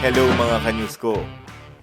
Hello mga kanyus ko.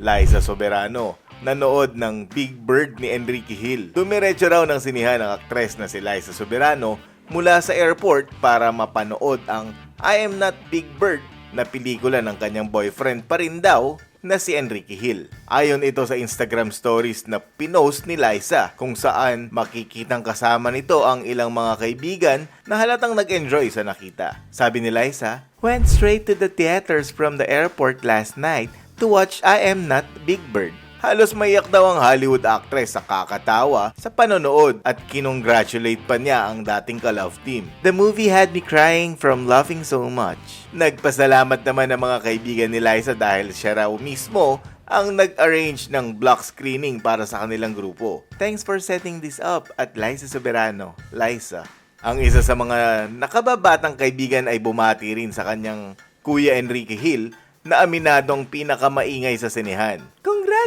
Liza Soberano, nanood ng Big Bird ni Enrique Hill. Dumiretso raw ng sinihan ng aktres na si Liza Soberano mula sa airport para mapanood ang I Am Not Big Bird na pelikula ng kanyang boyfriend pa rin daw na si Enrique Hill. Ayon ito sa Instagram stories na pinost ni Liza kung saan makikitang kasama nito ang ilang mga kaibigan na halatang nag-enjoy sa nakita. Sabi ni Liza, Went straight to the theaters from the airport last night to watch I Am Not Big Bird. Halos maiyak daw ang Hollywood actress sa kakatawa sa panonood at kinongratulate pa niya ang dating ka-love team. The movie had me crying from laughing so much. Nagpasalamat naman ang mga kaibigan ni Liza dahil siya raw mismo ang nag-arrange ng block screening para sa kanilang grupo. Thanks for setting this up at Liza Soberano. Liza. Ang isa sa mga nakababatang kaibigan ay bumati rin sa kanyang Kuya Enrique Hill na aminadong pinakamaingay sa sinehan.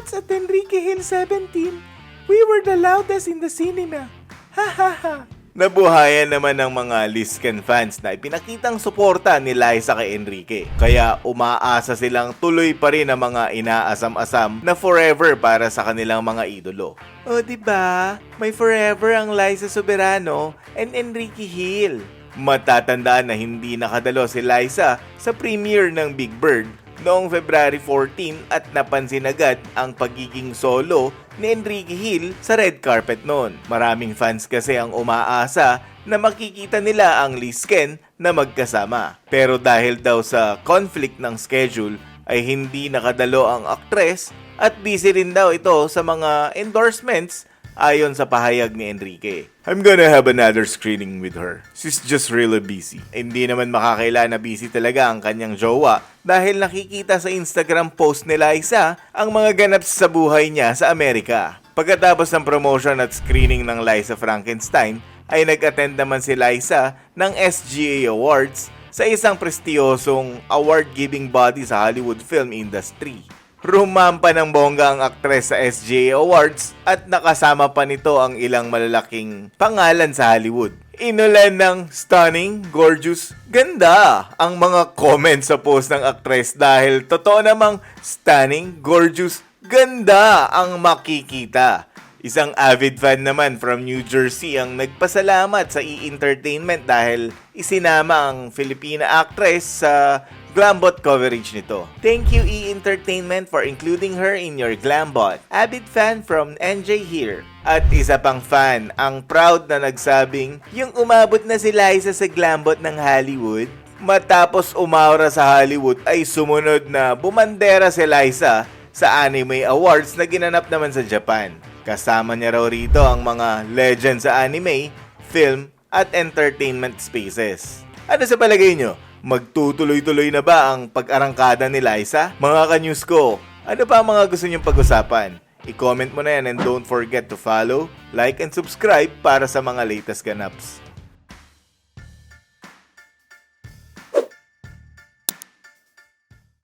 Congrats at Enrique Hill 17! We were the loudest in the cinema! Ha ha ha! Nabuhayan naman ng mga Lisken fans na ipinakitang suporta ni Liza kay Enrique. Kaya umaasa silang tuloy pa rin ang mga inaasam-asam na forever para sa kanilang mga idolo. O di ba? May forever ang Liza Soberano and Enrique Hill. Matatandaan na hindi nakadalo si Liza sa premiere ng Big Bird noong February 14 at napansin agad ang pagiging solo ni Enrique Hill sa red carpet noon. Maraming fans kasi ang umaasa na makikita nila ang Lisken na magkasama. Pero dahil daw sa conflict ng schedule ay hindi nakadalo ang aktres at busy rin daw ito sa mga endorsements ayon sa pahayag ni Enrique. I'm gonna have another screening with her. She's just really busy. Hindi naman makakaila na busy talaga ang kanyang jowa dahil nakikita sa Instagram post ni Liza ang mga ganap sa buhay niya sa Amerika. Pagkatapos ng promotion at screening ng Liza Frankenstein, ay nag-attend naman si Liza ng SGA Awards sa isang prestiyosong award-giving body sa Hollywood film industry. Rumampa ng bongga ang aktres sa SGA Awards at nakasama pa nito ang ilang malalaking pangalan sa Hollywood. Inulan ng stunning, gorgeous, ganda ang mga comments sa post ng aktres dahil totoo namang stunning, gorgeous, ganda ang makikita. Isang avid fan naman from New Jersey ang nagpasalamat sa E! Entertainment dahil isinama ang Filipina actress sa Glambot coverage nito. Thank you E! Entertainment for including her in your Glambot. Avid fan from NJ here. At isa pang fan, ang proud na nagsabing yung umabot na si Liza sa Glambot ng Hollywood Matapos umaura sa Hollywood ay sumunod na bumandera si Liza sa Anime Awards na ginanap naman sa Japan. Kasama niya raw rito ang mga legend sa anime, film, at entertainment spaces. Ano sa palagay nyo? Magtutuloy-tuloy na ba ang pag-arangkada ni Liza? Mga ka-news ko, ano pa ang mga gusto nyong pag-usapan? I-comment mo na yan and don't forget to follow, like, and subscribe para sa mga latest ganaps.